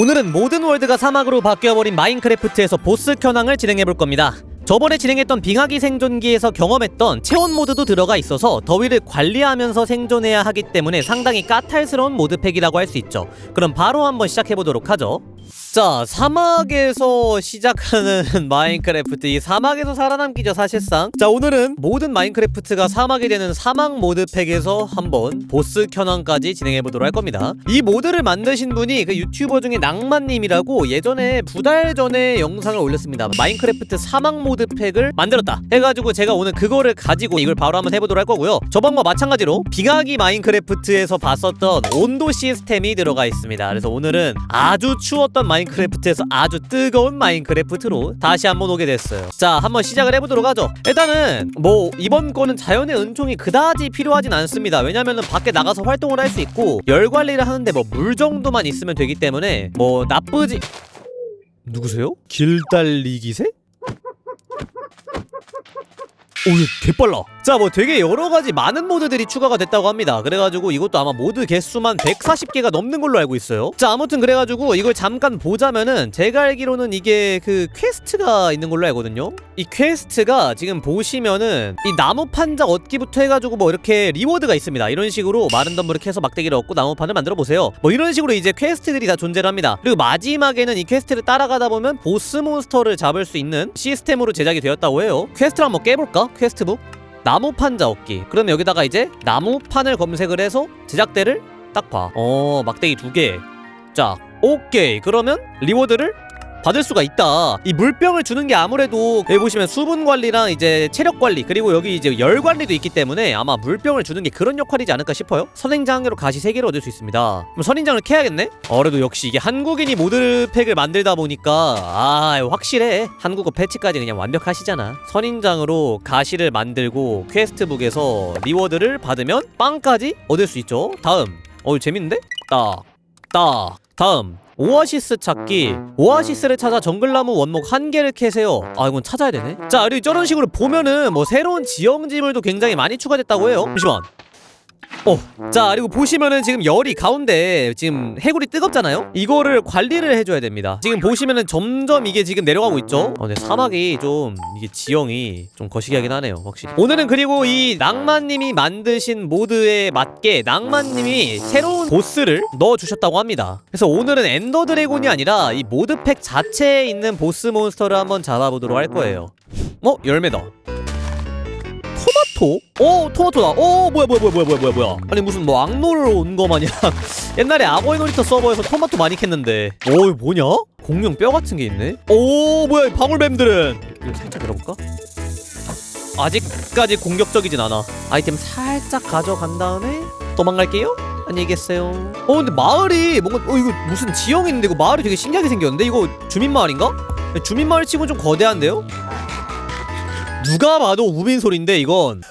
오늘은 모든 월드가 사막으로 바뀌어버린 마인크래프트에서 보스 현황을 진행해볼 겁니다. 저번에 진행했던 빙하기 생존기에서 경험했던 체온 모드도 들어가 있어서 더위를 관리하면서 생존해야 하기 때문에 상당히 까탈스러운 모드팩이라고 할 수 있죠. 그럼 바로 한번 시작해보도록 하죠. 자, 사막에서 시작하는 마인크래프트. 이 사막에서 살아남기죠, 사실상. 자, 오늘은 모든 마인크래프트가 사막이 되는 사막 모드 팩에서 한번 보스 현황까지 진행해보도록 할 겁니다. 이 모드를 만드신 분이 그 유튜버 중에 낭만님이라고 예전에 두 달 전에 영상을 올렸습니다. 마인크래프트 사막 모드 팩을 만들었다. 해가지고 제가 오늘 그거를 가지고 이걸 바로 한번 해보도록 할 거고요. 저번과 마찬가지로 빙하기 마인크래프트에서 봤었던 온도 시스템이 들어가 있습니다. 그래서 오늘은 아주 추웠던 마인크래프트에서 아주 뜨거운 마인크래프트로 다시 한번 오게 됐어요. 자, 한번 시작을 해보도록 하죠. 일단은 뭐 이번 거는 자연의 은총이 그다지 필요하진 않습니다. 왜냐면은 밖에 나가서 활동을 할 수 있고 열 관리를 하는데 뭐 물 정도만 있으면 되기 때문에 뭐 나쁘지 누구세요? 길달리기세? 오, 얘 개빨라. 자, 뭐 되게 여러 가지 많은 모드들이 추가가 됐다고 합니다. 그래가지고 이것도 아마 모드 개수만 140개가 넘는 걸로 알고 있어요. 자, 아무튼 그래가지고 이걸 잠깐 보자면은 제가 알기로는 이게 그 퀘스트가 있는 걸로 알거든요. 이 퀘스트가 지금 보시면은 이 나무 판자 얻기부터 해가지고 뭐 이렇게 리워드가 있습니다. 이런 식으로 마른 덤불을 캐서 막대기를 얻고 나무판을 만들어 보세요. 뭐 이런 식으로 이제 퀘스트들이 다 존재를 합니다. 그리고 마지막에는 이 퀘스트를 따라가다 보면 보스 몬스터를 잡을 수 있는 시스템으로 제작이 되었다고 해요. 퀘스트를 한번 깨볼까? 퀘스트북. 나무 판자 얻기. 그러면 여기다가 이제 나무판을 검색을 해서 제작대를 딱 봐. 어, 막대기 두 개. 자, 오케이. 그러면 리워드를 받을 수가 있다. 이 물병을 주는 게 아무래도 여기 보시면 수분 관리랑 이제 체력 관리 그리고 여기 이제 열 관리도 있기 때문에 아마 물병을 주는 게 그런 역할이지 않을까 싶어요. 선행장으로 가시 3개를 얻을 수 있습니다. 그럼 선행장을 캐야겠네? 어, 그래도 역시 이게 한국인이 모드팩을 만들다 보니까 아 확실해. 한국어 패치까지 그냥 완벽하시잖아. 선인장으로 가시를 만들고 퀘스트북에서 리워드를 받으면 빵까지 얻을 수 있죠. 다음. 어 재밌는데? 딱. 딱. 다음. 오아시스 찾기. 오아시스를 찾아 정글나무 원목 한 개를 캐세요. 아 이건 찾아야 되네. 자 그리고 저런 식으로 보면은 뭐 새로운 지형지물도 굉장히 많이 추가됐다고 해요. 잠시만 어, 자 그리고 보시면은 지금 열이 가운데 지금 해골이 뜨겁잖아요. 이거를 관리를 해줘야 됩니다. 지금 보시면은 점점 이게 지금 내려가고 있죠. 어, 근데 사막이 좀 이게 지형이 좀 거시기하긴 하네요, 확실히. 오늘은 그리고 이 낭만님이 만드신 모드에 맞게 낭만님이 새로운 보스를 넣어주셨다고 합니다. 그래서 오늘은 엔더 드래곤이 아니라 이 모드팩 자체에 있는 보스 몬스터를 한번 잡아보도록 할 거예요. 어, 열매다. 토마토? 어 토마토다. 어 뭐야 뭐야 뭐야 뭐야 뭐야 뭐야. 아니 무슨 뭐 악놀 온거 마냥 옛날에 악어의 놀이터 서버에서 토마토 많이 캤는데. 오 이거 뭐냐? 공룡 뼈 같은 게 있네. 오 뭐야 이 방울뱀들은. 이거 살짝 열어볼까? 아직까지 공격적이진 않아. 아이템 살짝 가져간 다음에 도망갈게요. 안녕히 계세요. 어 근데 마을이 뭔가 어 이거 무슨 지형이 있는데 이거 마을이 되게 신기하게 생겼는데 이거 주민 마을인가? 주민 마을 치고 좀 거대한데요? 누가 봐도 우빈 소리인데 이건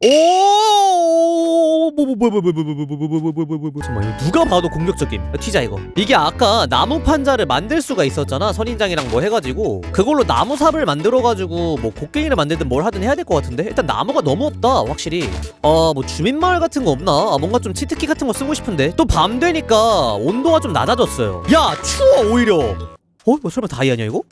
오, 뭐뭐뭐뭐뭐뭐뭐뭐뭐뭐뭐뭐뭐뭐 잠깐만 누가 봐도 공격적임. 야, 튀자 이거. 이게 아까 나무 판자를 만들 수가 있었잖아. 선인장이랑 뭐 해가지고 그걸로 나무 삽을 만들어가지고 뭐 곡괭이를 만들든 뭘 하든 해야 될 것 같은데 일단 나무가 너무 없다 확실히. 아 뭐 주민 마을 같은 거 없나? 아 뭔가 좀 치트키 같은 거 쓰고 싶은데 또 밤 되니까 온도가 좀 낮아졌어요. 야 추워 오히려. 어? 뭐 설마 다이아냐 이거?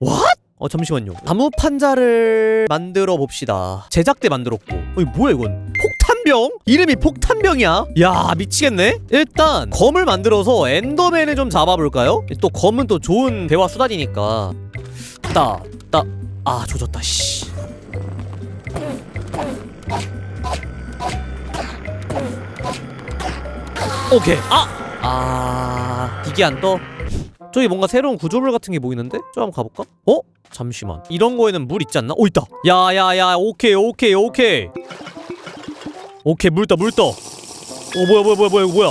What? 어 잠시만요 나무 판자를 만들어 봅시다 제작대 만들었고 어 이거 뭐야 이건 폭탄병? 이름이 폭탄병이야? 야 미치겠네 일단 검을 만들어서 엔더맨을 좀 잡아볼까요? 또 검은 또 좋은 대화 수단이니까 따 따 아 조졌다 씨 오케이 아! 아 이게 안 떠? 저기 뭔가 새로운 구조물 같은 게 보이는데? 저 한번 가볼까? 어? 잠시만 이런 거에는 물 있지 않나? 오 있다 야야야 오케이 오케이 오케이 오케이 물 떠 물 떠 어 뭐야 뭐야 뭐야 뭐야 뭐야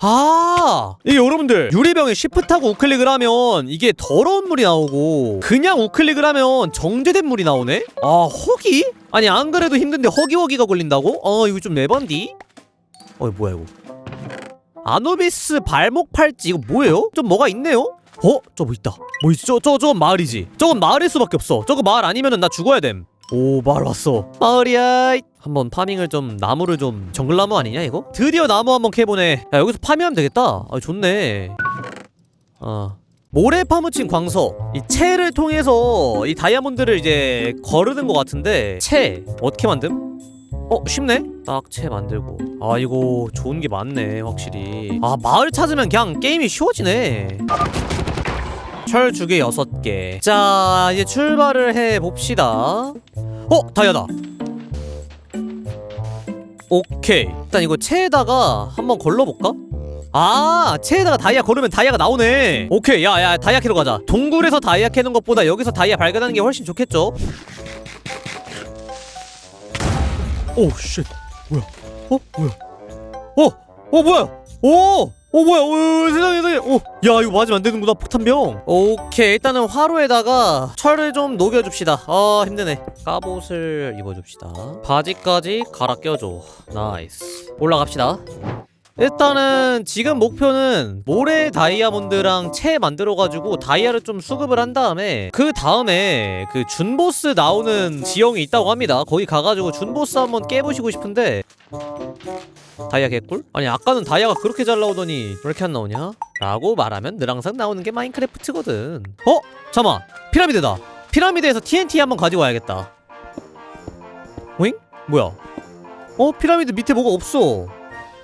아 이게 여러분들 유리병에 시프트하고 우클릭을 하면 이게 더러운 물이 나오고 그냥 우클릭을 하면 정제된 물이 나오네? 아 허기? 아니 안 그래도 힘든데 허기허기가 걸린다고? 어 이거 좀 내번디? 어 뭐야 이거 아노비스 발목 팔찌 이거 뭐예요? 좀 뭐가 있네요? 어? 저뭐 있다. 뭐 있지? 저, 저, 저건 마을이지. 저건 마을일 수밖에 없어. 저거 마을 아니면은 나 죽어야 됨. 오 마을 왔어. 마을이야 한번 파밍을 좀 나무를 좀 정글나무 아니냐 이거? 드디어 나무 한번 캐보네. 야 여기서 파밍하면 되겠다. 아 좋네. 아 모래 파묻힌 광석. 이 채를 통해서 이 다이아몬드를 이제 거르는 것 같은데 채. 어떻게 만듦? 어 쉽네 딱채 만들고. 아 이거 좋은 게 많네 확실히. 아 마을 찾으면 그냥 게임이 쉬워지네. 철 주개 여섯 개자 이제 출발을 해 봅시다. 어 다이아다. 오케이. 일단 이거 채에다가 한번 걸러볼까? 아 채에다가 다이아 걸으면 다이아가 나오네. 오케이 야야 다이아 캐러 가자. 동굴에서 다이아 캐는 것보다 여기서 다이아 발견하는 게 훨씬 좋겠죠? 오쉣 뭐야? 어? 뭐야? 어 어 뭐야? 오! 오 뭐야? 오 세상에 세상에. 오 야 이거 맞으면 안 되는구나 폭탄병. 오케이 일단은 화로에다가 철을 좀 녹여 줍시다. 아 힘드네. 갑옷을 입어 줍시다. 바지까지 갈아 껴 줘. 나이스. 올라갑시다 일단은 지금 목표는 모래 다이아몬드랑 채 만들어가지고 다이아를 좀 수급을 한 다음에 그 다음에 그 준보스 나오는 지형이 있다고 합니다 거기 가가지고 준보스 한번 깨보시고 싶은데 다이아 개꿀? 아니 아까는 다이아가 그렇게 잘 나오더니 왜 이렇게 안 나오냐? 라고 말하면 늘 항상 나오는 게 마인크래프트거든 어? 잠깐만 피라미드다 피라미드에서 TNT 한번 가지고 와야겠다 오잉? 뭐야? 어? 피라미드 밑에 뭐가 없어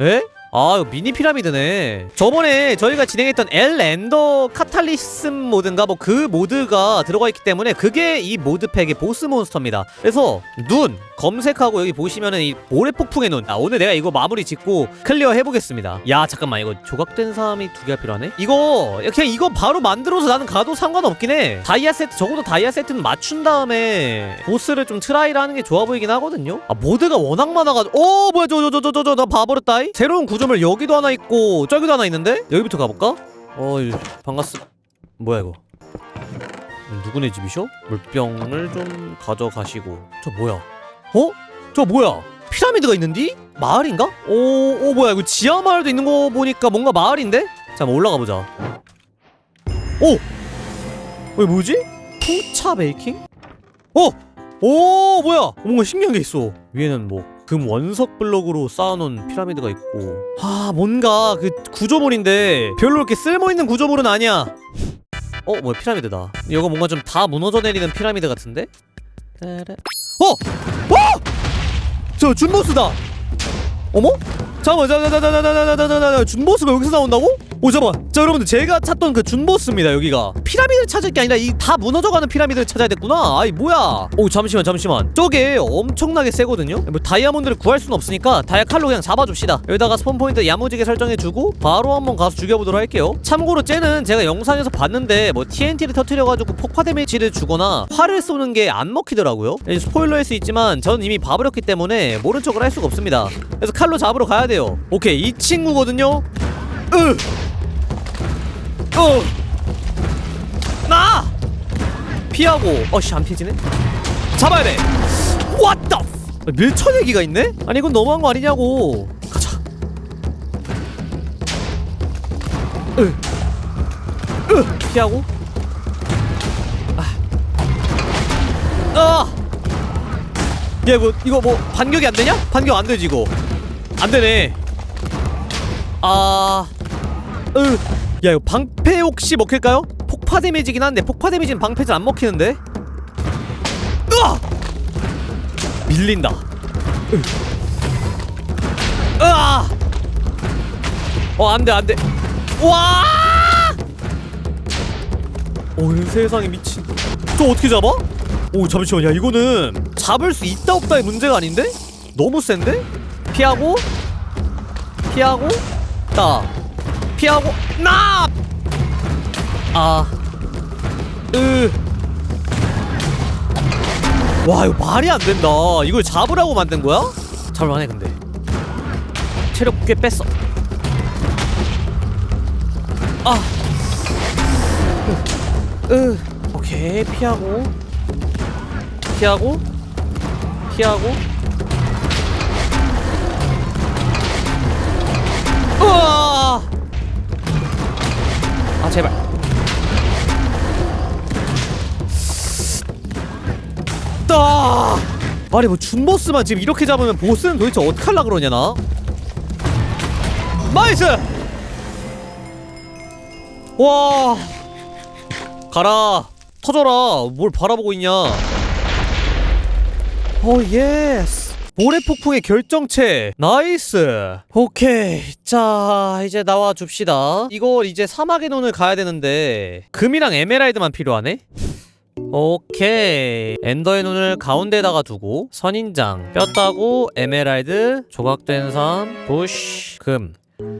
에? 아 미니 피라미드네. 저번에 저희가 진행했던 엘 엔더 카탈리즘 모드인가? 뭐 그 모드가 들어가 있기 때문에 그게 이 모드팩의 보스 몬스터입니다. 그래서 눈 검색하고 여기 보시면은 이 모래 폭풍의 눈. 아, 오늘 내가 이거 마무리 짓고 클리어 해보겠습니다. 야 잠깐만. 이거 조각된 사람이 두 개가 필요하네? 이거 그냥 이거 바로 만들어서 나는 가도 상관없긴 해. 다이아 세트 적어도 다이아 세트는 맞춘 다음에 보스를 좀 트라이를 하는 게 좋아 보이긴 하거든요? 아 모드가 워낙 많아가지고. 어 뭐야. 저 저 저 저 저 나 봐버렸다이? 새로운 구 조물 여기도 하나 있고 저기도 하나 있는데 여기부터 가볼까? 어 반갑습 뭐야 이거 누구네 집이셔? 물병을 좀 가져가시고 저 뭐야 어? 저 뭐야 피라미드가 있는디? 마을인가? 오, 오 뭐야 이거 지하 마을도 있는 거 보니까 뭔가 마을인데? 자 한번 올라가 보자 오! 왜 뭐지? 풍차 베이킹? 어! 오 뭐야 뭔가 신기한 게 있어 위에는 뭐 금 원석 블록으로 쌓아놓은 피라미드가 있고 아 뭔가 그 구조물인데 별로 이렇게 쓸모있는 구조물은 아니야 어 뭐야 피라미드다 이거 뭔가 좀 다 무너져 내리는 피라미드 같은데? 어! 어! 저 준보스다 어머? 잠깐만 잠깐만 잠깐만 잠깐만 준보스가 여기서 나온다고? 오 잠깐만 자 여러분들 제가 찾던 그 준보스입니다 여기가. 피라미드를 찾을 게 아니라 이 다 무너져가는 피라미드를 찾아야 됐구나. 아이 뭐야. 오 잠시만 잠시만. 저게 엄청나게 세거든요? 뭐 다이아몬드를 구할 수는 없으니까 다이아 칼로 그냥 잡아줍시다. 여기다가 스폰 포인트 야무지게 설정해주고 바로 한번 가서 죽여보도록 할게요. 참고로 쟤는 제가 영상에서 봤는데 뭐 TNT를 터트려가지고 폭파 데미지를 주거나 활을 쏘는 게 안 먹히더라고요. 이제 스포일러일 수 있지만 저는 이미 봐버렸기 때문에 모른 척을 할 수가 없습니다. 그래서 칼로 잡으러 가야 돼요. 오케이 이 친구거든요. 으! 어! 나! 피하고 어씨 안 피지네? 잡아야 돼! What the f- 밀쳐내기가 있네? 아니 이건 너무한 거 아니냐고 가자 으! 으! 피하고 아! 아! 야 이거 이거 뭐 반격이 안 되냐? 반격 안 되지 이거 안 되네 아... 으... 야 이거 방패 혹시 먹힐까요? 폭파 데미지긴 한데 폭파 데미지는 방패 잘 안 먹히는데? 으아! 밀린다 으. 으아! 어 안돼 안돼 와! 오 세상에 미친 저 어떻게 잡아? 오 잠시만 야 이거는 잡을 수 있다 없다의 문제가 아닌데? 너무 센데? 피하고 피하고 따 피하고 나! 아. 으. 와, 이거 말이 안 된다. 이걸 잡으라고 만든 거야? 잡을만해, 근데. 체력 꽤 뺐어. 아. 으. 으. 오케이, 피하고. 피하고. 피하고. 우와! 아 제발. 따 아니 뭐 준보스만 지금 이렇게 잡으면 보스는 도대체 어떡하려 그러냐 나? 나이스! 와! 가라. 터져라. 뭘 바라보고 있냐. 오 예스 모래 폭풍의 결정체. 나이스. 오케이. 자 이제 나와 줍시다. 이걸 이제 사막의 눈을 가야 되는데 금이랑 에메랄드만 필요하네? 오케이. 엔더의 눈을 가운데다가 두고 선인장 뼈 따고 에메랄드 조각된 삶 부시 금.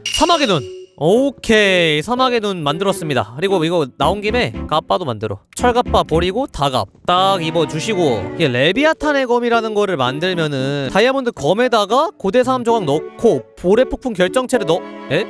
사막의 눈 오케이. 사막의 눈 만들었습니다. 그리고 이거 나온 김에 갑바도 만들어. 철갑바 버리고 다갑 딱 입어주시고. 이게 레비아탄의 검이라는 거를 만들면은 다이아몬드 검에다가 고대사함 조각 넣고 볼의 폭풍 결정체를 넣... 에?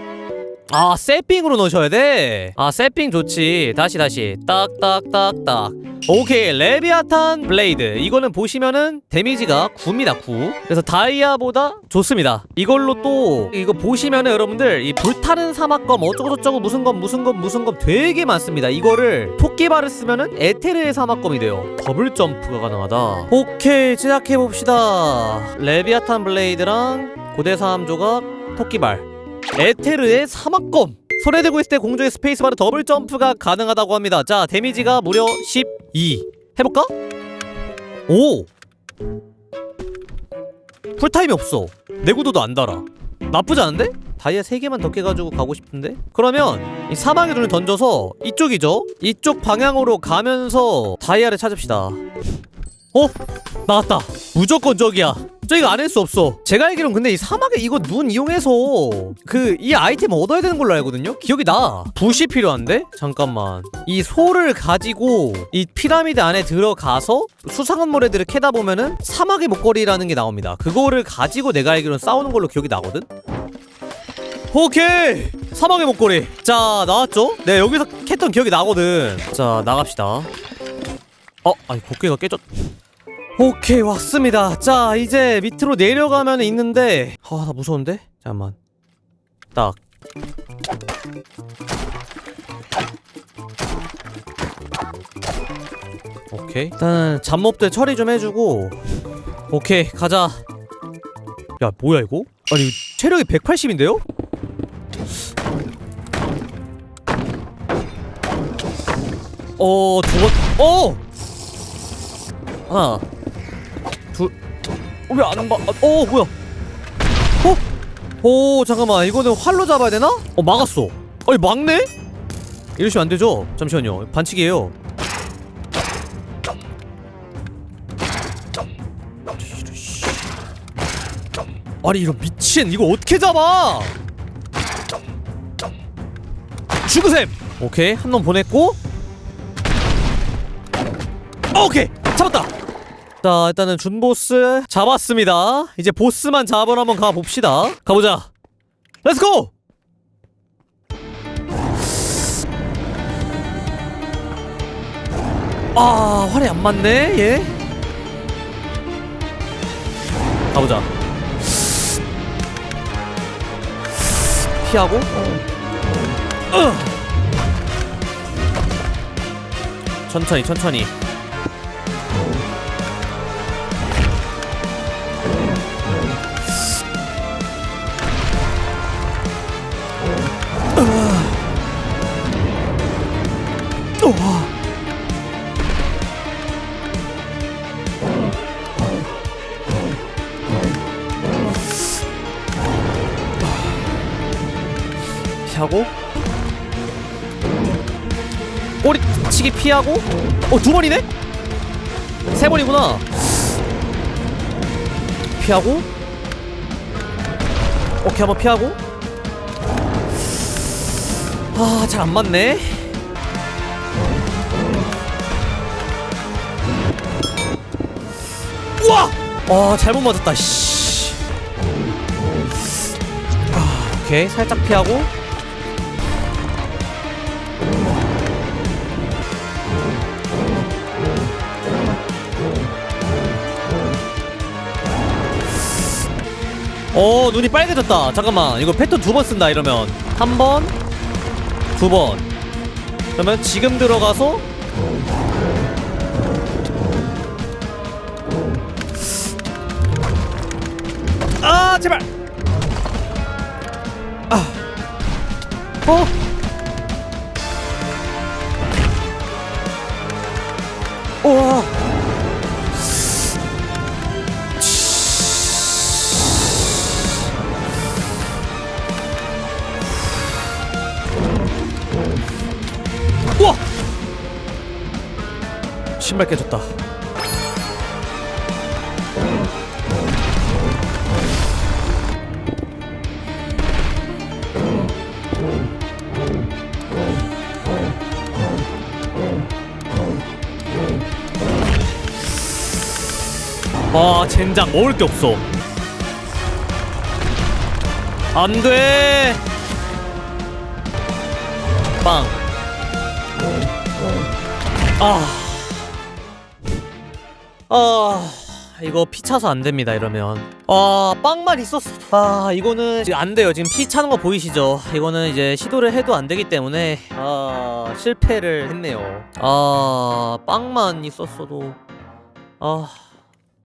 아 세핑으로 넣으셔야 돼? 아 세핑 좋지. 다시 다시. 딱딱딱딱. 오케이. 레비아탄 블레이드. 이거는 보시면은 데미지가 9입니다 9 그래서 다이아보다 좋습니다. 이걸로 또 이거 보시면은 여러분들 이 불타는 사막검 어쩌고저쩌고 무슨 검 무슨 검 무슨 검 되게 많습니다. 이거를 토끼발을 쓰면은 에테르의 사막검이 돼요. 더블 점프가 가능하다. 오케이. 시작해봅시다. 레비아탄 블레이드랑 고대사함 조각 토끼발 에테르의 사막검 손에 들고 있을 때 공중에 스페이스바르 더블 점프가 가능하다고 합니다 자 데미지가 무려 12 해볼까? 오 풀타임이 없어 내구도도 안 달아 나쁘지 않은데? 다이아 3개만 더 깨가지고 가고 싶은데? 그러면 이 사막의 눈을 던져서 이쪽이죠? 이쪽 방향으로 가면서 다이아를 찾읍시다 어? 나왔다 무조건 저기야. 저기가 안 할 수 없어. 제가 알기론 근데 이 사막에 이거 눈 이용해서 그 이 아이템 얻어야 되는 걸로 알거든요? 기억이 나. 붓이 필요한데? 잠깐만. 이 소를 가지고 이 피라미드 안에 들어가서 수상한 모래들을 캐다 보면은 사막의 목걸이라는 게 나옵니다. 그거를 가지고 내가 알기론 싸우는 걸로 기억이 나거든? 오케이! 사막의 목걸이. 자 나왔죠? 내가 여기서 캤던 기억이 나거든. 자 나갑시다. 어? 아니 곡괭이가 깨졌 오케이 왔습니다 자 이제 밑으로 내려가면 있는데 아 나 무서운데? 잠깐만 딱 오케이 일단 잡몹들 처리 좀 해주고 오케이 가자 야 뭐야 이거? 아니 체력이 180인데요? 어, 두 번, 어! 하나, 둘, 어, 왜안 봐? 아, 어, 뭐야? 어? 오, 잠깐만, 이거는 활로 잡아야 되나? 어, 막았어. 아니, 막네? 이러시면 안 되죠? 잠시만요. 반칙이에요. 아니, 이런 미친, 이거 어떻게 잡아? 죽으셈! 오케이, 한 놈 보냈고, 오케이 잡았다 자 일단은 준보스 잡았습니다. 이제 보스만 잡으러 한번 가봅시다. 가보자. 렛츠고 아 활이 안 맞네 얘? 가보자. 피하고? 으. 천천히 천천히 피하고? 어 두 번이네? 세 번이구나. 피하고? 오케이 한번 피하고. 아 잘 안 맞네. 우와! 아 잘못 맞았다 씨. 아, 오케이. 살짝 피하고 어 눈이 빨개졌다. 잠깐만 이거 패턴 두 번 쓴다 이러면. 한 번 두 번. 그러면 지금 들어가서 아 제발! 아. 어? 우와. 신발 깨졌다. 아 젠장 먹을 게 없어. 안돼. 빵. 아. 아. 이거 피 차서 안 됩니다 이러면. 아 빵만 있었어. 아 이거는 안 돼요. 지금 피 차는 거 보이시죠? 이거는 이제 시도를 해도 안 되기 때문에 아 실패를 했네요. 아 빵만 있었어도. 아